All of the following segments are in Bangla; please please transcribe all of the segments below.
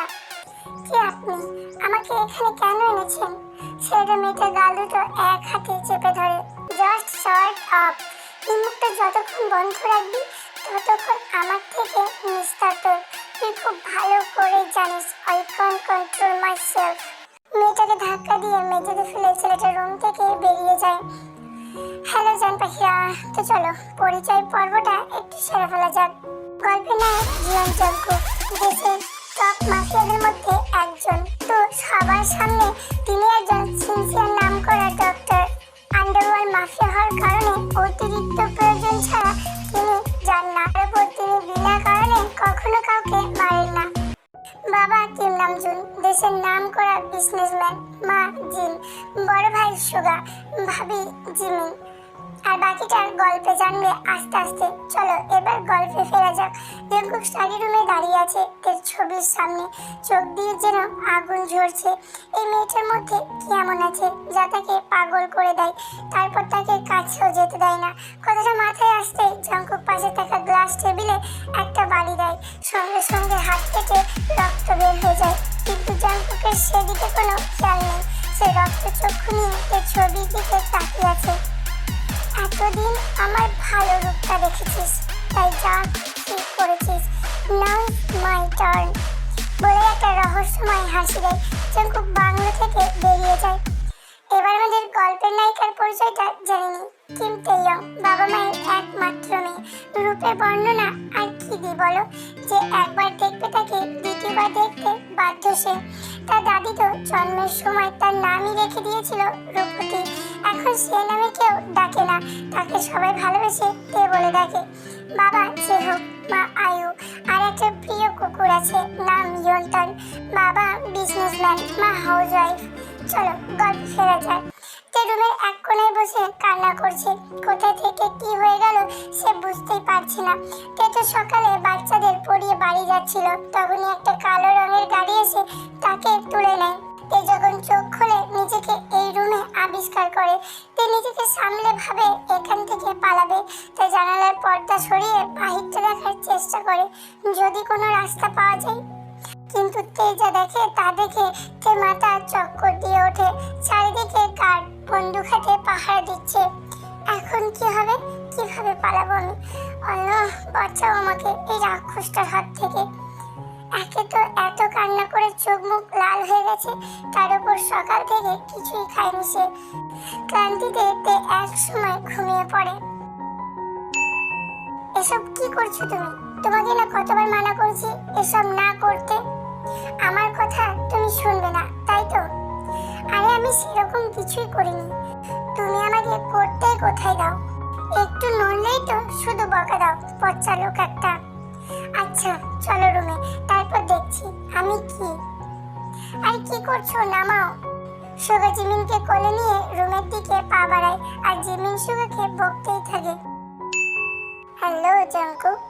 পারবি কে আপনি? আমাকে এখানে কেন এনেছেন? ছেলেটা মেয়েটা গাল দুটো এক হাতে চেপে ধরে জাস্ট শর্ট আপ এই মুখটা যতক্ষণ বন্ধ রাখবি, ততক্ষণ আমার থেকে নিস্তার তোর। তুই খুব ভালো করে জানিস I can control my self মেয়েটাকে ধাক্কা দিয়ে মেঝেতে ফেলে ছেলেটা রুম থেকে বেরিয়ে যায়। হ্যালো জান পাখিরা, তো চলো, পরিচয় পর্বটা একটু সেরে ফেলা যাক। গল্পের নায়ক জিয়ন জঙ্কু দেশের মাফিয়াদের মধ্যে একজন। তো সবার সামনে তিনি একজন সিনসিয়ার নাম করা ডক্টর আন্ডারওয়ার্ল্ড মাফিয়া হওয়ার কারণে অতিরিক্ত প্রয়োজন ছাড়া তিনি যান না তারপর তিনি বিনা কারণে কখনো কাউকে মারেন না। বাবা কিম নামজুন, দেশের নাম করা বিজনেসম্যান মা জিন, বড় ভাই সুগা, ভাবি জিমিন। আর বাকিটার গল্পে জানবে আস্তে আস্তে। চলো, এবার গল্পে ফেরা যাক। জঙ্কুক স্টাডি রুমে দাঁড়িয়ে আছে তার ছবির সামনে। চোখ দিয়ে যেন আগুন ঝরছে। এই মেয়েটার মধ্যে কি এমন আছে যা তাকে পাগল করে দেয়? তারপর তাকে কাছেও যেতে দেয় না। কথাটা মাথায় আসতে জঙ্কুক পাশে থাকা গ্লাস টেবিলে একটা বাড়ি দেয়। সঙ্গে সঙ্গে হাত থেকে রক্ত বের হয়ে যায়। কিন্তু জঙ্কুকের সেদিকে কোনো খেয়াল নেই। সে রক্ত চক্ষু নিয়ে ছবির দিকে তাকিয়ে আছে। এতদিন আমার ভালো রূপটা দেখেছিস, তাই যা ঠিক করেছিস। নাও মাই টার্ন বলে একটা রহস্যময় হাসি দেয় জঙ্কুক বাংলো থেকে বেরিয়ে যায়। এবার আমাদের গল্পের নায়িকার পরিচয়টা জেনে নিই। কিম তেয়ং বাবা মায়ের একমাত্র মেয়ে। রূপের বর্ণনা আর কি দি বলো? যে একবার দেখবে তাকে, দ্বিতীয়বার দেখতে বাধ্য সে। তার দাদি তো জন্মের সময় তার নামই রেখে দিয়েছিল রূপতী এখন সে নামে কেউ ডাকে না। তাকে সবাই ভালোবেসে তে বলে ডাকে। বাবা, যে হোক, মা, আয়ু, আর একটা প্রিয় কুকুর আছে, নাম ইয়ন্টন বাবা বিজনেসম্যান মা হাউস ওয়াইফ চলো, গল্প ফেরা যায় তে রুমের এক কোণায় বসে কান্না করছে কোথা থেকে কি হয়ে গেল সে বুঝতেই পারছে না। তে তো সকালে বাচ্চাদের পড়িয়ে বাড়ি যাচ্ছিল, তখনই একটা কালো রঙের গাড়ি এসে তাকে তুলে নেয়। তে যখন চোখ খুলে নিজেকে এই রুমে আবিষ্কার করে, তে নিজেকে সামলে ভাবে এখান থেকে পালাবে। তাই জানালার পর্দা সরিয়ে বাহিরটা দেখার চেষ্টা করে, যদি কোনো রাস্তা পাওয়া যায়। কিন্তু তে যা দেখে তা দেখে তে মাথা চক্কর দিয়ে ওঠে। চারিদিকে গার্ড বন্দুক হাতে পাহারা দিচ্ছে। এখন কি হবে? কীভাবে পালাবো আমি? আল্লাহ, বাঁচাও আমাকে এই রাক্ষসটার হাত থেকে। একে তো এত কান্না করে চোখ মুখ লাল হয়ে গেছে, তার উপর সকাল থেকে কিছুই খায়নি সে। ক্লান্তিতে এক সময় ঘুমিয়ে পড়ে। এসব কি করছ তুমি? তোমাকে না কতবার মানা করছি এসব না করতে? আমার কথা তুমি শুনবে না, তাই তো? আরে আমি সেরকম কিছুই করিনি। তুমি আমাকে করতে কোথায় দাও? একটু নড়লেই তো শুধু বকা দাও পচ্চা লোক একটা। আচ্ছা চলো রুমে। তারপর দেখছি, আমি কি? আর কি করছ? নামাও। সুগা জিমিনকে কোলে নিয়ে রুমের দিকে পা বাড়ায়, আর জিমিন সুগাকে বকতেই থাকে। হ্যালো জঙ্কুক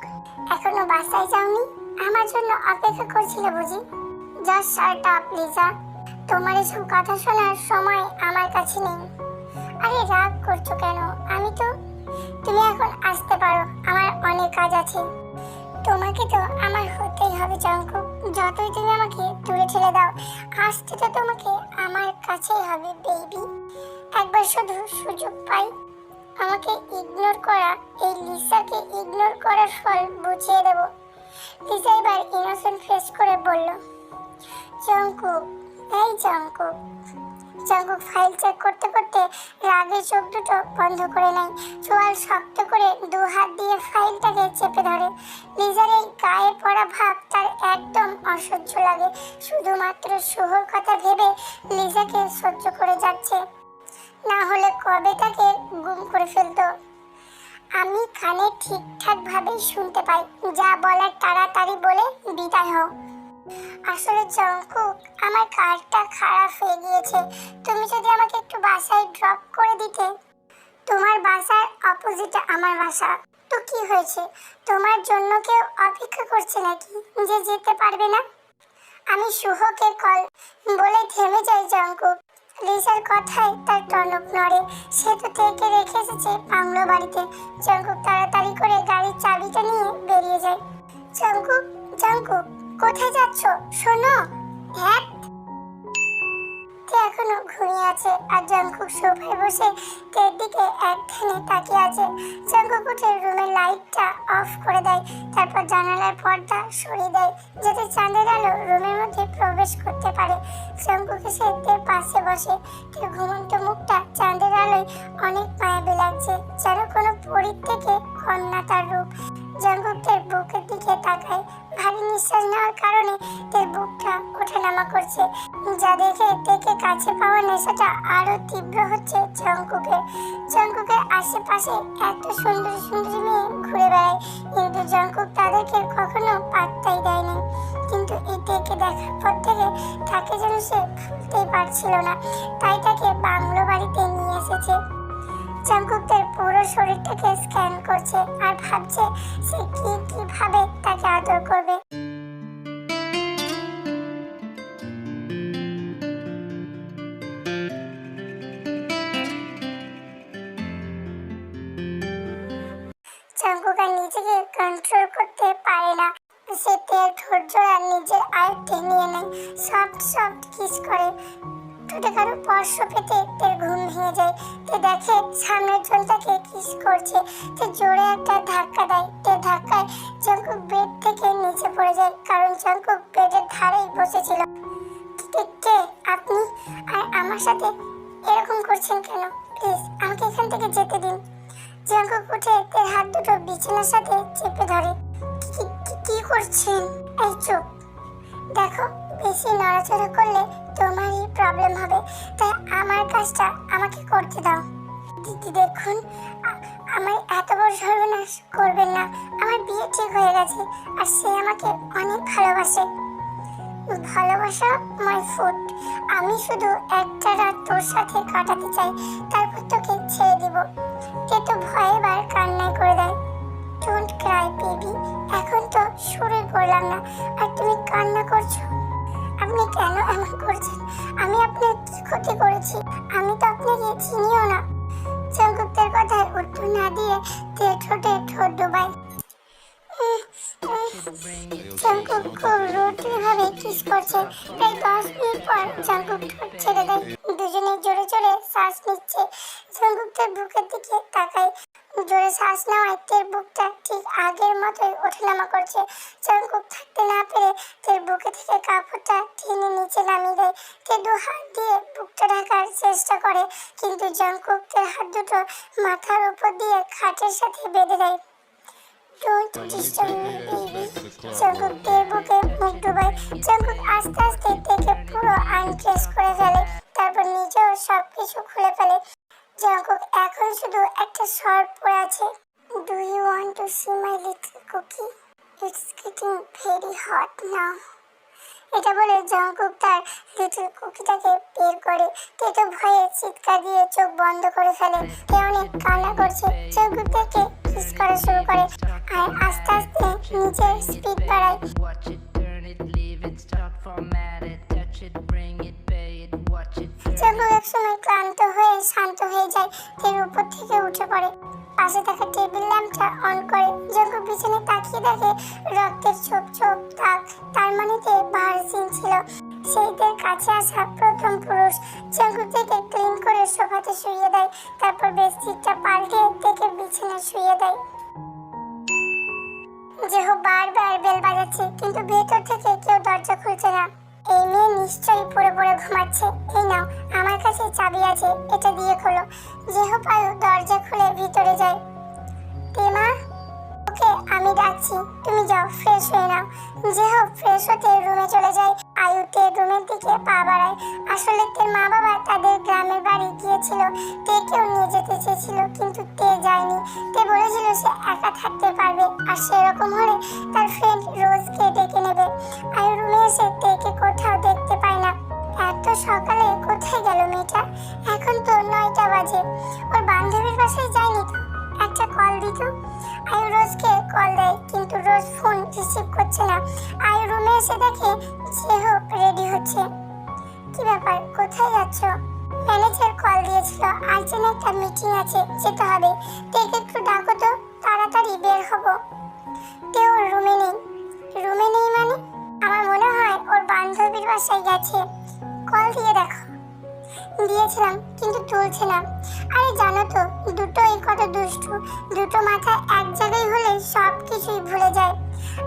এখনও বাসায় যাওনি? আমার জন্য অপেক্ষা করছিলে বুঝি? জাস্ট শার্ট আপ লিজা তোমার এসব কথা শোনার সময় আমার কাছে নেই। আরে রাগ করছ কেন? আমি তো তুমি এখন আসতে পারো, আমার অনেক কাজ আছে। তোমাকে তো আমার হতেই হবে জঙ্কুক যতই তুমি আমাকে দূরে ঠেলে দাও আসতে তো তোমাকে আমার কাছেই হবে বেবি একবার শুধু সুযোগ পাই। আমাকে ইগনোর করা, এই লিসাকে ইগনোর করার ফল বুঝিয়ে দেব। লিসা এবার ইনোসেন্ট ফেস করে বলল জঙ্কুক এই জঙ্কুক জঙ্কুক ফাইল চেক করতে করতে রাগে চোখ দুটো বন্ধ করে নেয়। চোয়াল শক্ত করে দু হাত দিয়ে ফাইলটাকে চেপে ধরে। লিজার এই গায়ে পড়া ভাব তার একদম অসহ্য লাগে। শুধুমাত্র শুভর কথা ভেবে লিজাকে সহ্য করে যাচ্ছে। না হলে কবে তাকে গুম করে ফেলতো? আমি কানে ঠিকঠাক ভাবে শুনতে পাই। যা বলার তাড়াতাড়ি বলে বিদায় হও। আসলে জঙ্কু আমার কারটা খারাপ হয়ে গিয়েছে। তুমি যদি আমাকে একটু বাসায় ড্রপ করে দিতে? তোমার বাসার অপোজিটে আমার বাসা। তো কি হয়েছে? তোমার জন্য কেউ অপেক্ষা করছে নাকি? যে যেতে পারবে না? আমি শুভকে কল বলে থেমে যাই জঙ্কু লিসার কথায় তার টনক নড়ে। সে তো থেকে রেখে এসেছে পাংলো বাড়িতে। জঙ্কুক তাড়াতাড়ি করে গাড়ির চাবিটা নিয়ে বেরিয়ে যায়। জঙ্কুক জঙ্কুক চাবি যাচ্ছ? শোনো। এখনও ঘুমিয়ে আছে? আর জঙ্কুক সোফায় বসে তের দিকে এক ধ্যানে তাকিয়ে আছে। জঙ্কুক উঠে রুমের লাইটটা অফ করে দেয়। তারপর জানালার পর্দা সরিয়ে দেয়, যাতে চাঁদের আলো রুমের মধ্যে প্রবেশ করতে পারে। জঙ্কুক এসে তের পাশে বসে। তের ঘুমন্ত মুখটা চাঁদের আলোয় অনেক মায়াবী লাগছে, যেন কোনো পরীর থেকে কন্যা তার রূপ। জঙ্কুকের বুকের দিকে তাকায়। ভারী নিঃশ্বাস নেওয়ার কারণে তের বুকটা ওঠানামা করছে। যা দেখে তেকে কাছে পাওয়ার নেশাটা আরও তীব্র হচ্ছে জঙ্কুকের জঙ্কুকের আশেপাশে এত সুন্দর সুন্দরী মেয়ে ঘুরে বেড়ায়, কিন্তু জঙ্কুক তাদেরকে কখনো পাত্তাই দেয়নি। কিন্তু এই তেকে দেখার পর থেকে তাকে যেন সে ভুলতেই পারছিল না। তাই তাকে বাংলো বাড়িতে নিয়ে এসেছে। জঙ্কুকদের পুরো শরীরটাকে স্ক্যান করছে আর ভাবছে সে কি কীভাবে তাকে আদর করবে। করছে তে জোরে একটা ধাক্কা দেয়। তে ধাক্কায় জঙ্কুক বেড থেকে নিচে পড়ে যায়, কারণ জঙ্কুক বেডের ধারেই বসেছিল। কে আপনি? আর আমার সাথে এরকম করছেন কেন? প্লিজ, আমাকে এখান থেকে যেতে দিন। জঙ্কুক উঠে তার হাত দুটো বিছানার সাথে চেপে ধরে। কি করছেন? এই চুপ। দেখো, বেশি নড়াচড়া করলে তোমারই প্রবলেম হবে। তাই আমার কাজটা আমাকে করতে দাও। দিদি দেখুন আমার এত বড় সর্বনাশ করবেন না। আমার বিয়ে ঠিক হয়ে গেছে, আর সে আমাকে অনেক ভালোবাসে। ভালোবাসা মাই ফুড আমি শুধু একটা রাত তোর সাথে কাটাতে চাই, তারপর তোকে ছেড়ে দিব। কে তো ভয়ে বার কান্নাই করে দেয়। ডোন্ট ক্রাই বেবি এখন তো শুরুই করলাম না, আর তুমি কান্না করছ? আপনি কেন এমন করছেন? আমি আপনার কি ক্ষতি করেছি? আমি তো আপনাকে চিনিও না। জঙ্কুকদের কথায় উত্তর না দিয়ে ঠোঁটে ঠোঁট ডোবায়। খুব রুটলি ভাবে কিস করছে। প্রায় দশ মিনিট পর জঙ্কুক ঠোঁট ছেড়ে দুজনে জোরে জোরে শ্বাস নিচ্ছে। জঙ্কুক বুকের দিকে তাকায়। জোরে শ্বাস নেওয়ায় তের বুকটা ঠিক আগের মতোই ওঠানামা করছে। জঙ্কুক থাকতে না পেরে তের বুকে থেকে কাপড়টা টেনে নিচে নামিয়ে দেয়। তে দু হাত দিয়ে বুকটা ঢাকার চেষ্টা করে কিন্তু জঙ্কুক তের হাত দুটো মাথার উপর দিয়ে খাটের সাথে বেঁধে দেয়। Don't disturb me baby Jungkook তের বুকে মুখ ডুবায়। জঙ্কুক আস্তে আস্তে তেকে পুরো আনড্রেস করে ফেলে তারপর নিজেও সব কিছু খুলে ফেলে। জঙ্কুক এখন শুধু একটা শর্ট পরে আছে। Do you want to see my little cookie it's getting very hot now এটা বলে জঙ্কুক তার লিটল কুকিটাকে বের করে। তে তো ভয়ে চিৎকার দিয়ে চোখ বন্ধ করে ফেলে। তে অনেক কান্না করছে। জঙ্কুক থেকে কিস করা শুরু করে। আর আস্তে আস্তে নিজের স্পিড বাড়ায়। Watch it, turn it, leave it, start, format it, touch it, bring it, turn একসময় ক্লান্ত হয়ে, শান্ত হয়ে যায় তের উপর থেকে উঠে পড়ে। পাশে থাকা টেবিল ল্যাম্পটা অন করে জঙ্কুক পিছনে তাকিয়ে দেখে রক্তের ছোপ ছোপ দাগ তার মানে তে ভার্জিন ছিল সেইদের কাছে আসা প্রথম পুরুষ জঙ্কুক থেকে ক্লিন করে সোফাতে শুয়ে দেয়, তারপর বেডশিটটা পাল্টে থেকে বিছানা শুয়ে দেয়। যেহ বারবার বেল বাজাচ্ছে, কিন্তু ভেতর থেকে কেউ দরজা খুলছে না। এই মেয়ে নিশ্চয়ই পড়ে পড়ে ঘুমাচ্ছে। এই নাও, আমার কাছে চাবি আছে, এটা দিয়ে খোলো। দরজা খুলে ভিতরে যায়। ওকে, আমি ডাকছি, তুমি যাও, ফ্রেশ হয়ে নাও। যেহ ফ্রেশ হতে রুমে চলে যায় আয়ু তে রুমের দিকে পা বাড়ায়। আসলে তের মা বাবা তাদের গ্রামের বাড়ি গিয়েছিল তেকেও নিয়ে যেতে চেয়েছিল, কিন্তু তে যায়নি। তে বলেছিল সে একা থাকতে পারবে? আর সেরকম হলে তার ফ্রেন্ড রোজকে ডেকে নেবে। আয়ু রুমে এসে তেকে কোথাও দেখতে পায় না। এত সকালে কোথায় গেল মেয়েটা? এখন তো নয়টা বাজে। ওর বান্ধবীর বাসায় যায়নি তো? একটা কল দিত। আয়ু রোজকে কল দেয়, কিন্তু রোজ ফোন রিসিভ করছে না। আয়ু রুমে এসে দেখে যে হোক রেডি হচ্ছে। কি ব্যাপার? কোথায় যাচ্ছ? ম্যানেজার কল দিয়েছিল। আর্জেন্ট একটা মিটিং আছে, যেতে হবে। তেকে একটু ডাকো তো, তাড়াতাড়ি বের হব। তেও রুমে নেই। রুমে নেই মানে? আমার মনে হয় ওর বান্ধবীর বাসায় গেছে। কল দিয়ে দেখো। দিয়েছিলাম, কিন্তু তুলছে না। আরে জানো তো দুটোই কত দুষ্টু। দুটো মাথা এক জায়গায় হলে সব কিছুই ভুলে যায়।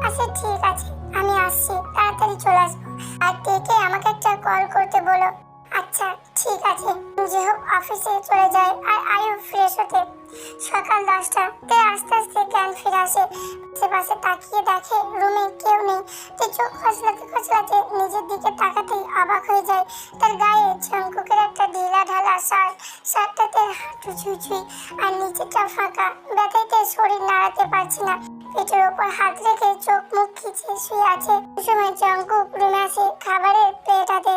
আচ্ছা ঠিক আছে, আমি আসছি। তাড়াতাড়ি চলে আসব। আর তেকে আমাকে একটা কল করতে বলো। আচ্ছা ঠিক আছে। যে হোক অফিসে চলে যায় আর আয়ু ফ্রেশ হতে। সকাল দশটা। তে আস্তে আস্তে জ্ঞান ফিরে আসে। আশেপাশে তাকিয়ে দেখে রুমে কেউ নেই। তে চোখ খসলাতে খসলাতে নিজের দিকে তাকাতেই অবাক হয়ে যায়। তার গায়ে চঙ্কুকের একটা ঢিলা ঢালা শার্ট শার্টটাতে হাঁটু ছুঁচুই আর নিচেটা ফাঁকা। ব্যথাইতে শরীর নাড়াতে পারছে না। পেটের ওপর হাত রেখে চোখ মুখ খিচে শুয়ে আছে। সময় জঙ্কুক রুমে আসে খাবারের প্লেট হাতে।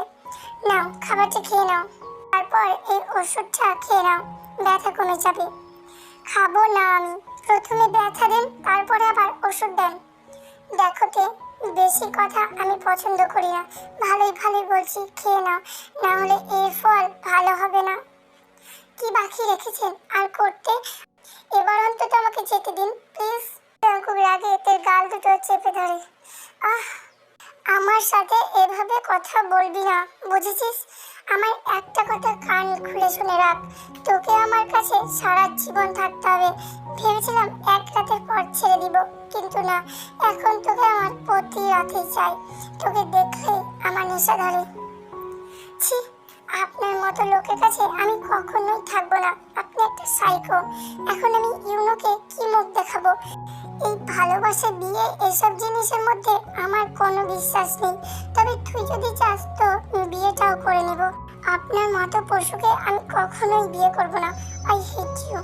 নাও, খাবারটা খেয়ে নাও। তারপর এই ওষুধটা খেয়ে নাও, ব্যথা কমে যাবে। খাব না আমি। প্রথমে ব্যথা দেন, তারপরে আবার ওষুধ দেন। দেখো তে বেশি কথা আমি পছন্দ করি না। ভালোই ভালোই বলছি, খেয়ে নাও। না হলে এর ফল ভালো হবে না। কি বাকি রেখেছেন? আর করতে? এবার অন্তত আমাকে যেতে দিন, প্লিজ। খুব রাগে তের গাল দুটো চেপে ধরে। আহ! আমার সাথে এভাবে কথা বলবি না, বুঝেছিস? আমার একটা কথা কান খুলে শুনে রাখ। তোকে আমার কাছে সারা জীবন থাকতে হবে। ভেবেছিলাম এক রাতের পর ছেড়ে দিব, কিন্তু না। এখন তোকে আমার প্রতি রাতেই চাই। তোকে দেখলে আমার নেশা ধরে। ছি, আপনার মতো লোকের কাছে আমি কখনোই থাকব না। আপনি একটা সাইকো এখন আমি ইউনোকে কি মুখ দেখাবো? এই ভালোবাসা বিয়ে এসব জিনিসের মধ্যে আমার কোনো বিশ্বাস নেই। তবে তুই যদি চাস তো বিয়েটাও করে নেব। আপনার মতো পশুকে আমি কখনোই বিয়ে করব না। I hate you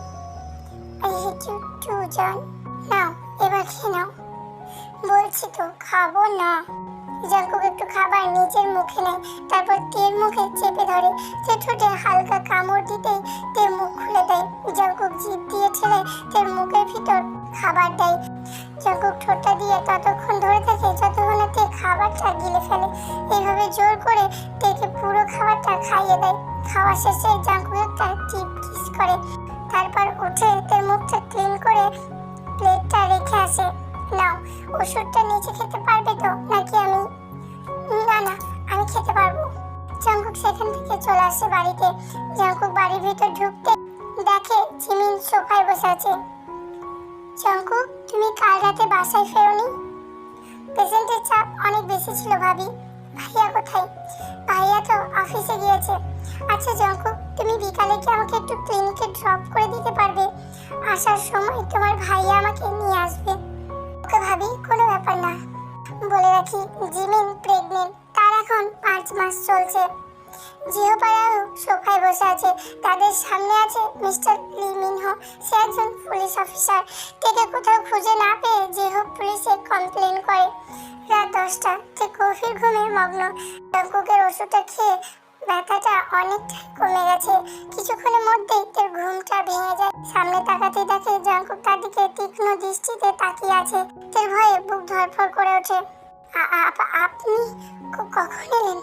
I hate you too জান নাও, এবার খেয়ে নাও। বলছি তো, খাব না। জাঙ্কুক একটু খাবার নিজের মুখে নেয়, তারপর তের মুখে চেপে ধরে। সে ঠোঁটে হালকা কামড় দিতেই তের মুখ খুলে দেয়। জাঙ্কুক জিভ দিয়ে ঠেলে তের মুখের ভিতর খাবার দেয়। জাঙ্কুক ঠোঁটটা দিয়ে ততক্ষণ ধরে থাকে, যতক্ষণ না তে খাবারটা গিলে ফেলে, এইভাবে জোর করে তেকে পুরো খাবারটা খাইয়ে দেয়। খাওয়া শেষে জাঙ্কুক টিপ কিস করে। তারপর উঠে তের মুখটা ক্লিন করে প্লেটটা রেখে আসে। নাও, ওষুধটা নিচে খেতে পারবে তো, নাকি আমি? না না, আমি খেতে পারব। জাঙ্কুক সেখান থেকে চলে আসে বাড়িতে। জাঙ্কুক বাড়ির ভিতর ঢুকতে দেখে জিমিন সোফায় বসে আছে। জাঙ্কুক তুমি কাল রাতে বাসায় ফেরোনি? পেশেন্টের চাপ অনেক বেশি ছিল ভাবি। ভাইয়া কোথায়? ভাইয়া তো অফিসে গিয়েছে। আচ্ছা জঙ্কুক তুমি বিকালে কি আমাকে একটু ক্লিনিকে ড্রপ করে দিতে পারবে? আসার সময় তোমার ভাইয়া আমাকে নিয়ে আসবে। ওকে ভাবি, কোনো ব্যাপার না। বলে রাখি, জিমিন প্রেগনেন্ট তার এখন পাঁচ মাস চলছে। জিহোপাড়াও সোফায় বসে আছে। তাদের সামনে আছে মিস্টার লি মিনহো। সে একজন পুলিশ অফিসার। থেকে কোথাও খুঁজে না পেয়ে জিহো পুলিশে কমপ্লেন করে। রাত দশটা। সে গভীর ঘুমে মগ্ন। জঙ্কুকের ওষুধটা খেয়ে ব্যথাটা অনেকটাই কমে গেছে। কিছুক্ষণের মধ্যেই তার ঘুমটা ভেঙে যায়। সামনে তাকাতে দেখে জঙ্কুক তার দিকে তীক্ষ্ণ দৃষ্টিতে তাকিয়ে আছে। তার ভয়ে বুক ধরফর করে ওঠে। আপনি কখন এলেন?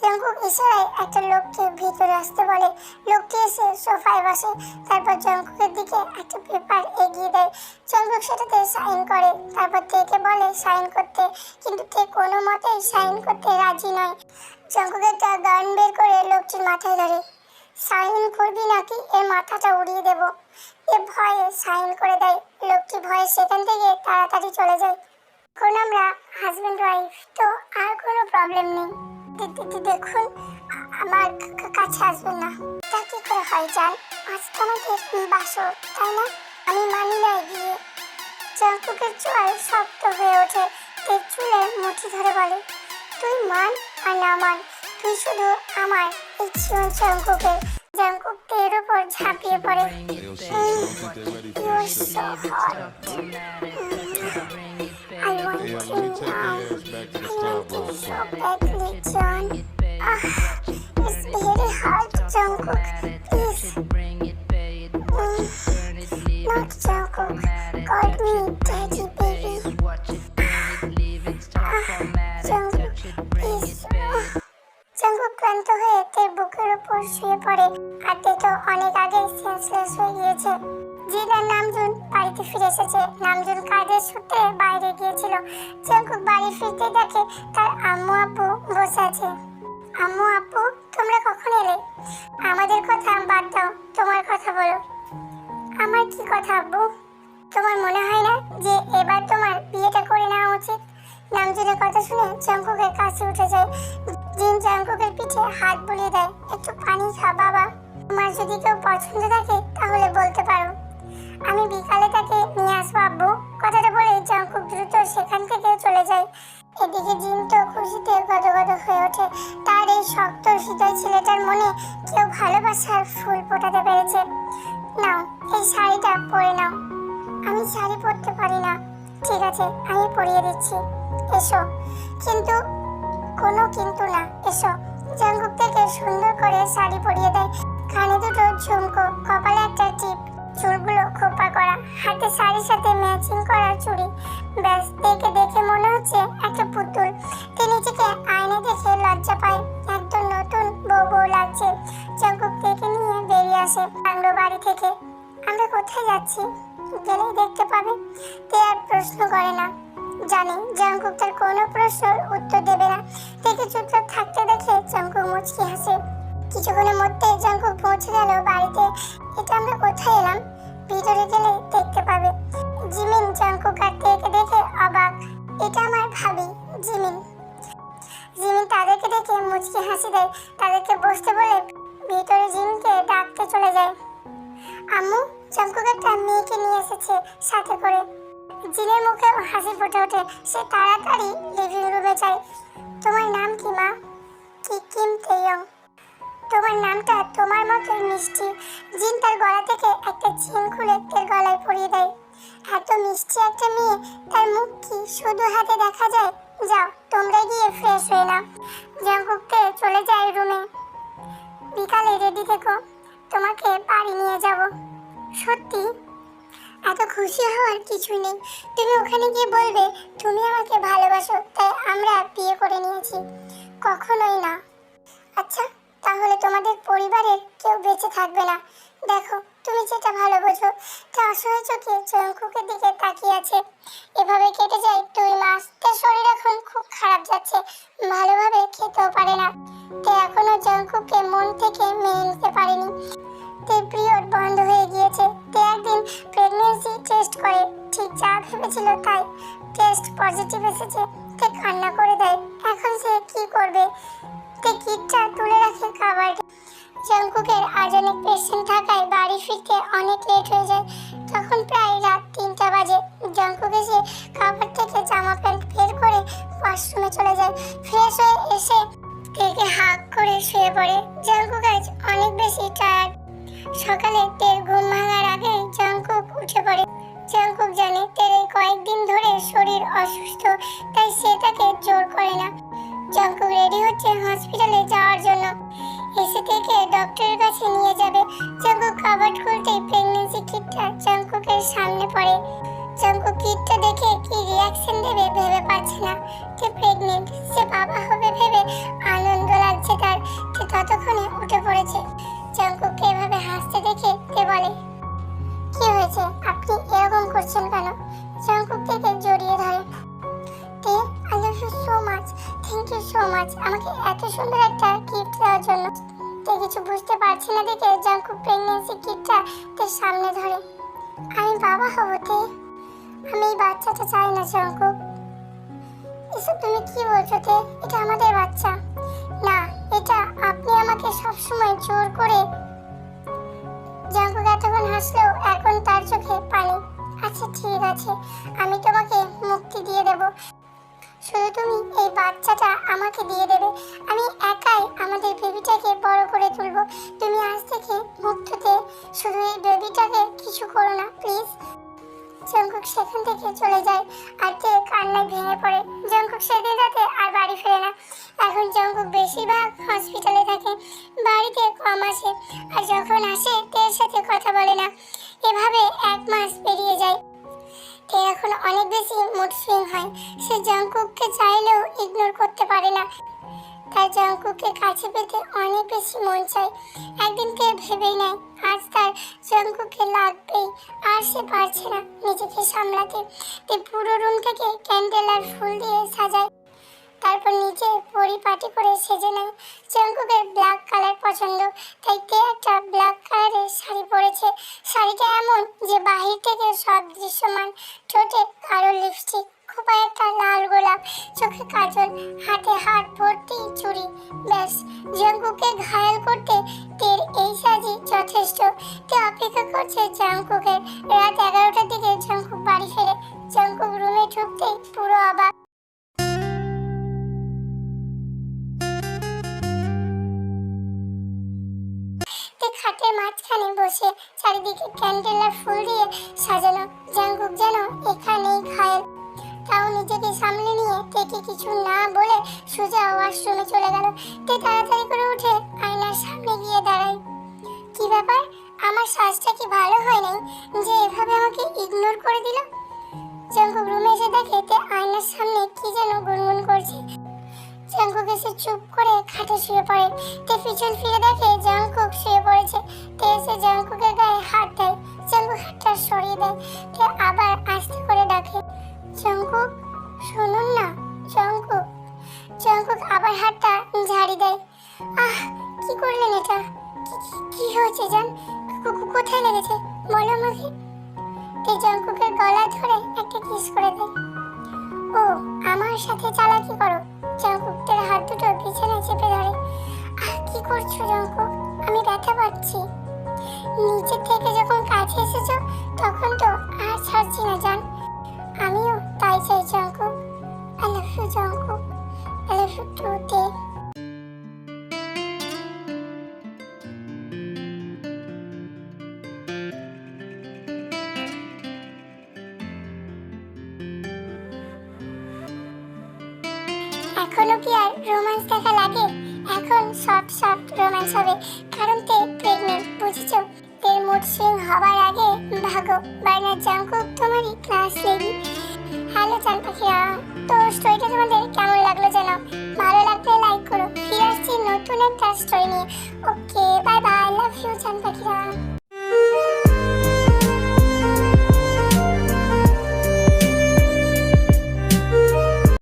জঙ্কুক ইশারায় একটা লোককে ভিতরে আসতে বলে। লোকটি এসে সোফায় বসে, তারপর জঙ্কুকের দিকে একটা পেপার এগিয়ে দেয়। জঙ্কুক সেটাতে সাইন করে, তারপর তেকে বলে সাইন করতে, কিন্তু তে কোনো মতেই সাইন করতে রাজি নয়। জঙ্কুক একটা গান বের করে লোকটির মাথায় ধরে, সাইন করবি নাকি? এর মাথাটা উড়িয়ে দেব। এ ভয়ে সাইন করে দেয়। লোকটি ভয়ে সেখান থেকে তাড়াতাড়ি চলে যায়। এখন আমরা হাজব্যান্ড ওয়াইফ, তো আর কোনো প্রবলেম নেই। দেখুন আমার কাছে আসবেন না। তা কি করে হয় জান? আজ তো আমাদের বাসর তাই না? আমি মানি না গিয়ে। চাকুকের চোয়াল শক্ত হয়ে ওঠে তের চুলে মুঠি ধরে বলে তুই মান আর না মান তুই শুধু আমার এই জীবন চাঙ্কুকের জাঙ্কুক তের উপর ঝাঁপিয়ে পড়ে। Yeah, let me take your ass back to the club real quick. John. Ah, it's very hard, Jungkook. Please. Mm. Not Jungkook. God me. পছন্দ থাকে, তাহলে বলতে পারো। আমি বিকালে তাকে নিয়ে আসব, আব্বু। কথাটা বলে জঙ্কুক দ্রুত সেখান থেকে চলে যায় এদিকে জিন তো খুশিতে গদগদ হয়ে ওঠে। তার এই শক্ত, হৃদয় ছেলেটার মনে কেউ ভালোবাসার ফুল ফোটাতে পেরেছে। নাও, এই শাড়িটা পরে নাও। আমি শাড়ি পরতে পারি না। ঠিক আছে, আমি পরিয়ে দিচ্ছি। এসো। কিন্তু, কোনো কিন্তু না। এসো। জঙ্গুক থেকে সুন্দর করে শাড়ি পরিয়ে দেয়। কানে দুটো ঝুমকো, কপালে একটা টিপ। চুলগুলো খোপা করা, হাতে শাড়ির সাথে ম্যাচিং করা চুড়ি। ব্যাস, দেখে দেখে মনে হচ্ছে একটা পুতুল। তিনি নিজেকে আয়না দেখে লজ্জা পায়। একদম নতুন বউ বউ লাগছে। জঙ্গুক থেকে নিয়ে বেরিয়ে আসে বাংলো বাড়ি থেকে। আমরা কোথায় যাচ্ছি? গেলেই দেখতে পাবে। তে আর প্রশ্ন করে না। জানে জঙ্কুক তার কোনো প্রশ্নের উত্তর দেবে না। থেকে চুপচাপ থাকতে দেখে জঙ্কুক মুচকি হাসে। কিছুক্ষণের মধ্যে জঙ্কুক পৌঁছে গেল বাড়িতে। এটা আমরা কোথায় এলাম? ভিতরে গেলে দেখতে পাবে। জিমিন জঙ্কুক আর তেকে দেখে অবাক। এটা আমার ভাবি, জিমিন। জিমিন তাদেরকে দেখে মুচকি হাসি দেয়। তাদেরকে বসতে বলে ভিতরে জিমকে ডাকতে চলে যায়। আম্মু জঙ্কুক একটা মেয়েকে নিয়ে এসেছে সাথে করে। জিনের মুখে হাসি ফুটে ওঠে। সে তাড়াতাড়ি লিভিং রুমে যায়। তোমার নাম কি, মা? খারাপ যাচ্ছে, ভালোভাবে খেতেও পারে না। তে এখনও জঙ্কুককে মন থেকে মেনে নিতে পারেনি। তে পিরিয়ড বন্ধ হয়ে গিয়েছে। তে একদিন প্রেগন্যান্সি টেস্ট করে। ঠিক যা ভেবেছিল তাই টেস্ট পজিটিভ এসেছে। তে কান্না করে দেয়। এখন সে কি করবে? তে কিটটা তুলে রাখে খাবার জঙ্কুকের আজ অনেক পেশেন্ট থাকায় বাড়ি ফিরতে অনেক লেট হয়ে যায়। তখন প্রায় রাত তিনটা বাজে জঙ্কুক এসে খাবার থেকে জামা প্যান্ট বের করে ওয়াশরুমে চলে যায়। ফ্রেশ হয়ে এসে থেকে হাক করে শুয়ে পড়ে। জঙ্কুক আজ অনেক বেশি টায়ার্ড সকালে তের ঘুম ভাঙার আগে জঙ্কুক উঠে পড়ে। জঙ্কুক জানে তের কয়েকদিন ধরে শরীর অসুস্থ, তাই সে তাকে জোর করে না। জঙ্কুক রেডি হচ্ছে হসপিটালে যাওয়ার জন্য। এসে থেকে ডক্টরের কাছে নিয়ে যাবে। জঙ্কুক কাভার খুলতেই প্রেগনেন্সি কিটটা জঙ্কুকের সামনে পড়ে। জঙ্কুক কিটটা দেখে কি রিয়াকশন দেবে ভেবে পাচ্ছে না। সে প্রেগনেন্ট সে বাবা হবে ভেবে আনন্দ লাগছে তার। সে ততক্ষণে উঠে পড়েছে। জঙ্কুককে এভাবে হাসতে দেখে তে বলে, কি হয়েছে? আপনি এরকম করছেন কেন? জঙ্কুক থেকে জড়িয়ে ধরে তে I love you so much thank you so much আমাকে এত সুন্দর একটা গিফট দেওয়ার জন্য তে কিছু বুঝতে পারছি না দেখে জঙ্কুক প্রেগনেন্সি কিটটা তার সামনে ধরে। আমি বাবা হব তে? আমি এই বাচ্চাটা চাই না জঙ্কুক এসব তুমি কি বলছো তে? এটা আমাদের বাচ্চা। না, এটা আপনি আমাকে সবসময় জোর করে জঙ্কুক এতক্ষণ হাসলেও এখন তার চোখে পানি। আচ্ছা ঠিক আছে। আমি তোমাকে মুক্তি দিয়ে দেব। শুধু তুমি এই বাচ্চাটা আমাকে দিয়ে দেবে। আমি একাই আমাদের বেবিটাকে বড় করে তুলবো। তুমি আজ থেকে মুক্ততে শুধু এই বেবিটাকে কিছু করো না, প্লিজ। জঙ্কুক সেখান থেকে চলে যায় আর তে কান্নায় ভেঙে পড়ে। জঙ্কুক সেদিন রাতে আর বাড়ি ফেরে না। এখন জঙ্কুক বেশিরভাগ হসপিটালে থাকে, বাড়িতে কম আসে। আর যখন আসে, তের সাথে কথা বলে না। এভাবে এক মাস পেরিয়ে যায়। তে এখন অনেক বেশি মুড সুইং হয়। সে জঙ্কুককে চাইলেও ইগনোর করতে পারে না। তার জঙ্কুকে কাছে পেতে অনেক বেশি মন চায়। একদিন কেউ ভেবেই নেয়, আজ তার জঙ্কুকে লাগবেই, আর সে পারছে না নিজেকে সামলাতে। তে পুরো রুমটাকে ক্যান্ডেল আর ফুল দিয়ে সাজায়। তারপর নিচে পরিপাটি করে সেজে নেয়। জঙ্কুকের ব্ল্যাক কালার পছন্দ। তাই তে একটা ব্ল্যাক কালারের শাড়ি পরেছে? শাড়িটা এমন যে বাহির থেকে সব দৃশ্যমান। ঠোঁটে কালো লিপস্টিক খোপায় একটা লাল গোলাপ, চোখে কাজল, হাতে হাত ভর্তি চুড়ি। ব্যাস জঙ্কুকে ঘায়াল করতে তের এই সাজি যথেষ্ট। তে অপেক্ষা করছে জঙ্কুকের পিছন ফিরে দেখে জাঙ্কুক শুয়ে পড়েছে। তে এসে জাঙ্কুকের গায়ে হাত দেয়। জাঙ্কুক হাতটা সরিয়ে দেয়। তে আবার আস্তে করে ডাকে জাঙ্কুক শুনুন না জাঙ্কুক জাঙ্কুক আবার হাতটা ঝাড়ি দেয়। আহ, কি করলেন এটা? কি- হয়েছে জান? কোথায় লেগেছে? বলো আমাকে। তে জাঙ্কুকের গলা ধরে একটা কিস করে দেয়। ও, আমার সাথে চালাকি করো। জঙ্কুক তোর হাত দুটো বিছানায় চেপে ধরে। আহ, কি করছ জঙ্কুক আমি ব্যথা পাচ্ছি। নিচে থেকে যখন কাছে এসেছ, তখন তো আর ছাড়ছি না, জান। আমিও তাই চাই Jungkook I love you Jungkook I love you too দে এখনও কি আর রোম্যান্স দেখা লাগে? এখন সব সব রোম্যান্স হবে। কারণ তে প্রেগনেন্ট, বুঝেছ? তের মুড সুইং হওয়ার আগে ভাগো বাইনা জাঙ্কুক তোমারই ক্লাস লেগি হ্যালো চান তো স্টোরিটা তোমাদের কেমন লাগল যেন ভালো লাগলে লাইক করো। ফিরে আসছি নতুন একটা স্টোরি নিয়ে। Okay bye bye love you চান